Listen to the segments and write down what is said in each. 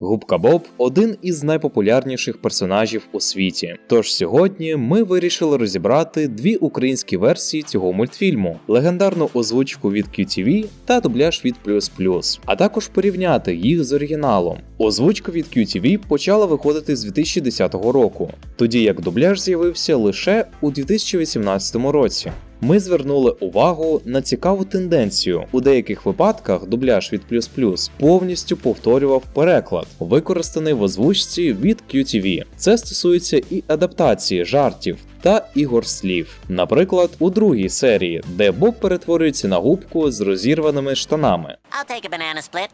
Губка Боб один із найпопулярніших персонажів у світі. Тож сьогодні ми вирішили розібрати дві українські версії цього мультфільму: легендарну озвучку від QTV та дубляж від Плюс Плюс, а також порівняти їх з оригіналом. Озвучка від QTV почала виходити з 2010 року, тоді як дубляж з'явився лише у 2018 році. Ми звернули увагу на цікаву тенденцію. У деяких випадках дубляж від Плюс Плюс повністю повторював переклад, використаний в озвучці від QTV. Це стосується і адаптації жартів. Та ігор слів, наприклад, у другій серії, де Боб перетворюється на губку з розірваними штанами. I'll take a banana split.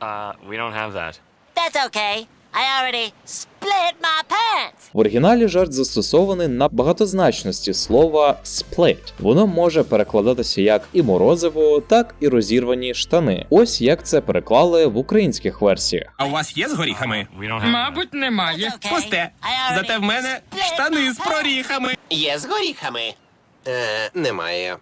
Uh, we don't have that. That's okay. I already split my pants. В оригіналі жарт застосований на багатозначності слова split. Воно може перекладатися як і морозиво, так і розірвані штани. Ось як це переклали в українських версіях. А у вас є з горіхами? We don't have. Мабуть, немає. Okay. Пусте. Зате в мене штани з проріхами. Є з горіхами? Е, немає.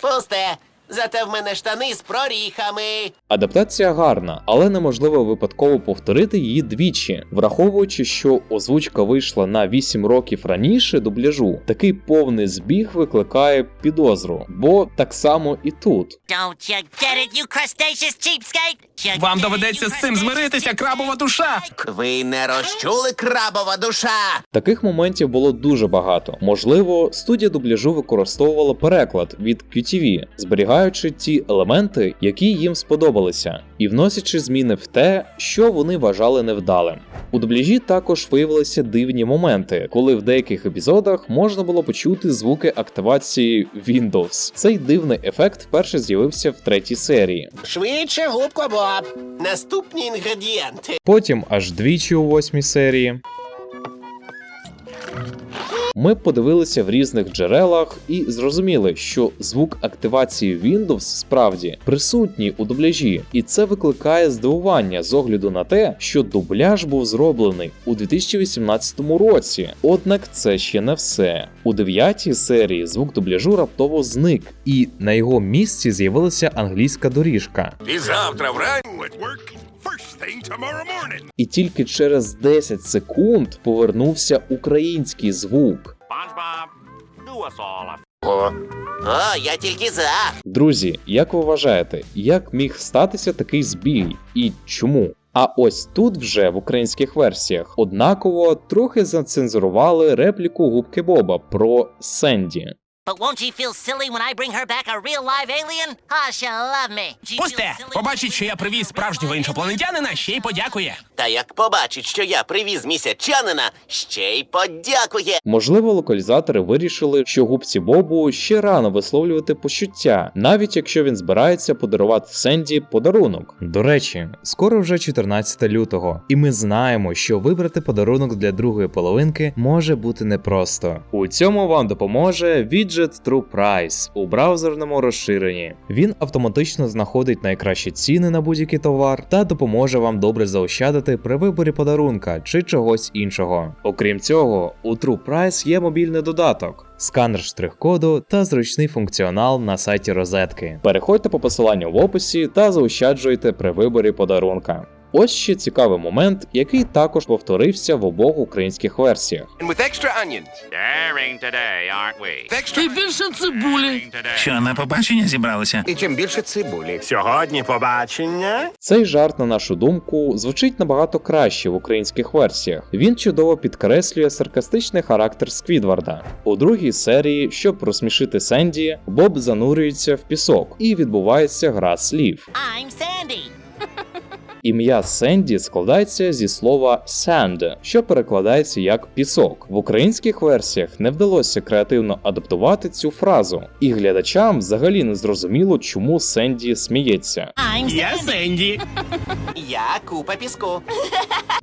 Пусте. Зате в мене штани з проріхами. Адаптація гарна, але неможливо випадково повторити її двічі, враховуючи, що озвучка вийшла на 8 років раніше дубляжу. Такий повний збіг викликає підозру, бо так само і тут. Don't you get it, you crustaceous cheapskate? You Вам get it, доведеться you з цим crustaceous змиритися, крабова душа. Ви не розчули крабова душа. Таких моментів було дуже багато. Можливо, студія дубляжу використовувала переклад від QTV, зберігаючи ті елементи, які їм сподобалися, і вносячи зміни в те, що вони вважали невдалим. У дубляжі також виявилися дивні моменти, коли в деяких епізодах можна було почути звуки активації Windows. Цей дивний ефект вперше з'явився в третій серії. Швидше, губко Боб. Наступні інгредієнти. Потім аж двічі у восьмій серії. Ми подивилися в різних джерелах і зрозуміли, що звук активації Windows справді присутній у дубляжі, і це викликає здивування з огляду на те, що дубляж був зроблений у 2018 році. Однак це ще не все. У дев'ятій серії звук дубляжу раптово зник, і на його місці з'явилася англійська доріжка. І завтра вранці І тільки через 10 секунд повернувся український звук. О, я тільки за. Друзі, як ви вважаєте, як міг статися такий збій і чому? А ось тут вже в українських версіях однаково трохи зацензурували репліку губки Боба про Сенді. But won't she feel silly when I bring her back a real live alien? Ah, she'll love me. Пусте. Побачить, що я привіз справжнього іншопланетянина, ще й подякує. Та як побачить, що я привіз місячанина, ще й подякує. Можливо, локалізатори вирішили, що губці Бобу ще рано висловлювати почуття, навіть якщо він збирається подарувати Сенді подарунок. До речі, скоро вже 14 лютого, і ми знаємо, що вибрати подарунок для другої половинки може бути непросто. У цьому вам допоможе віджит True Price у браузерному розширенні. Він автоматично знаходить найкращі ціни на будь-який товар та допоможе вам добре заощадити при виборі подарунка чи чогось іншого. Окрім цього, у True Price є мобільний додаток. Сканер штрих-коду та зручний функціонал на сайті розетки. Переходьте по посиланню в описі та заощаджуйте при виборі подарунка. Ось ще цікавий момент, який також повторився в обох українських версіях. І більше цибулі. Що на побачення зібралися? І чим більше цибулі. Сьогодні побачення. Цей жарт, на нашу думку, звучить набагато краще в українських версіях. Він чудово підкреслює саркастичний характер Сквідварда. У другій серії, щоб розсмішити Сенді, Боб занурюється в пісок і відбувається гра слів. I'm Sandy. Ім'я Сенді складається зі слова sand, що перекладається як пісок. В українських версіях не вдалося креативно адаптувати цю фразу, і глядачам взагалі не зрозуміло, чому Сенді сміється. Я Сенді. Я купа піску.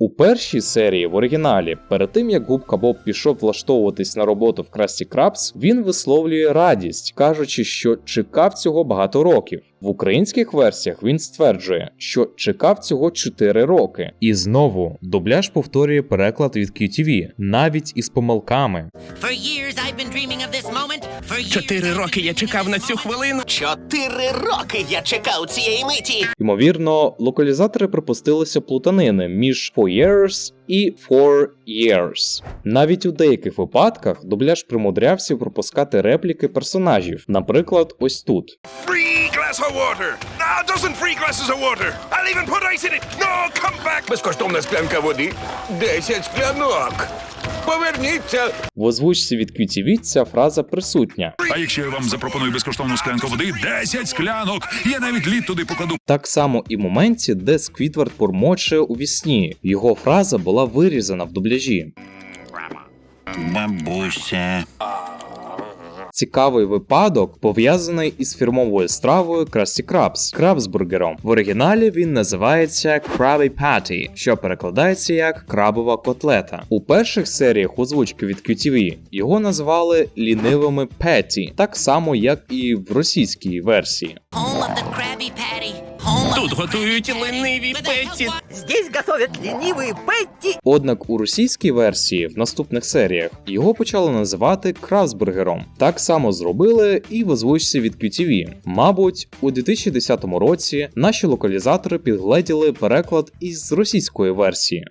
У першій серії в оригіналі, перед тим як губка Боб пішов влаштовуватись на роботу в Красті Крабс, він висловлює радість, кажучи, що чекав цього багато років. В українських версіях він стверджує, що чекав цього 4 роки. І знову дубляж повторює переклад від QTV, навіть із помилками. For years I've been dreaming of this moment. For Чотири роки я чекав на цю хвилину. Чотири роки я чекав цієї миті. Ймовірно, локалізатори припустилися плутанини між four years і four years. Навіть у деяких випадках дубляж примудрявся пропускати репліки персонажів, наприклад, ось тут. Free glass of water. A dozen free glasses of water. I'll even put ice in it. No, come back. Безкоштовна склянка води. 10 склянок. Поверніться. В озвучці від QTV ця фраза присутня. А якщо я вам запропоную безкоштовну склянку води, 10 склянок. Я навіть лід туди покладу. Так само і в моменті, де Сквідвард бурмоче у вісні. Його фраза була вирізана в дубляжі. Бабуся. Цікавий випадок пов'язаний із фірмовою стравою Krusty Krabs – крабсбургером. В оригіналі він називається Krabby Patty, що перекладається як крабова котлета. У перших серіях озвучки від QTV його назвали лінивими Петті, так само як і в російській версії. Home of the Krabby Patty. Тут готують лениві Петті. Здесь готовят ленивые Петти. Однак у російській версії в наступних серіях його почали називати Крабсбургером. Так само зробили і в озвучці від QTV. Мабуть, у 2010 році наші локалізатори підгледіли переклад із російської версії.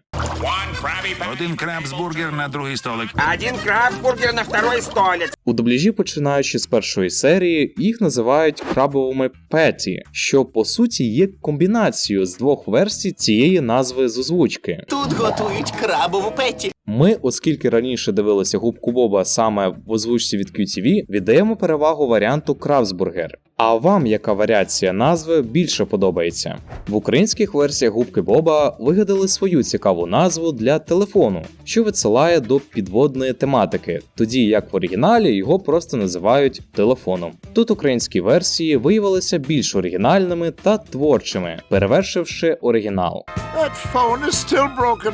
Один крабсбургер на другий столик. Один краббургер на второй столик. У дубляжі, починаючи з першої серії, їх називають крабовими петі, що по суті є комбінацією з двох версій цієї назви з озвучки. Тут готують крабову петті. Ми, оскільки раніше дивилися губку Боба саме в озвучці від QTV, віддаємо перевагу варіанту Крабсбургер. А вам яка варіація назви більше подобається? В українських версіях губки Боба вигадали свою цікаву назву для телефону, що відсилає до підводної тематики, тоді як в оригіналі його просто називають телефоном. Тут українські версії виявилися більш оригінальними та творчими, перевершивши оригінал. That phone is still broken.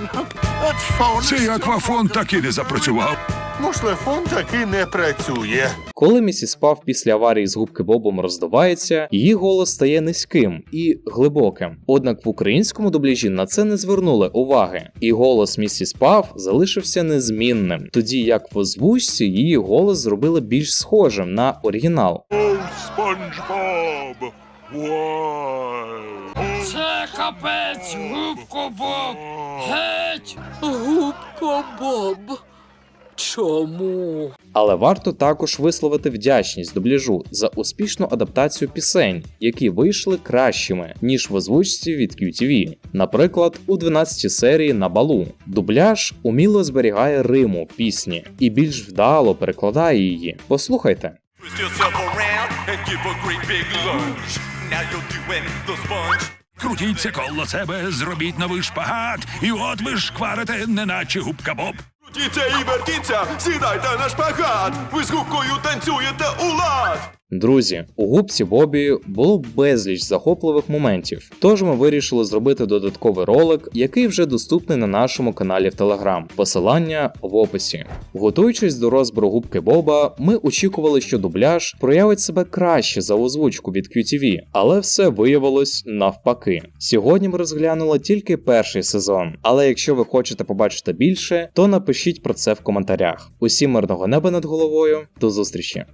That phone Цей аквафон так і не запрацював. Мушлефон таки не працює. Коли місіс Пав після аварії з губки Бобом роздувається, її голос стає низьким і глибоким. Однак в українському дубляжі на це не звернули уваги, і голос місіс Пав залишився незмінним, тоді як в озвучці її голос зробили більш схожим на оригінал. Oh, SpongeBob. Це капець, губко Боб. Геть. Губко Боб. Чому? Але варто також висловити вдячність дубляжу за успішну адаптацію пісень, які вийшли кращими ніж в озвучці від QTV. Наприклад, у 12 серії на балу дубляж уміло зберігає риму пісні і більш вдало перекладає її. Послухайте. Крутіться коло себе, зробіть новий шпагат, і от ви шкварите, неначе губка Боб. Крутіться і вертіться, сідайте на шпагат. Ви з губкою танцюєте у лад. Друзі, у губці Бобі було безліч захопливих моментів, тож ми вирішили зробити додатковий ролик, який вже доступний на нашому каналі в Телеграм. Посилання в описі. Готуючись до розбору губки Боба, ми очікували, що дубляж проявить себе краще за озвучку від QTV, але все виявилось навпаки. Сьогодні ми розглянули тільки перший сезон, але якщо ви хочете побачити більше, то напишіть про це в коментарях. Усім мирного неба над головою, до зустрічі!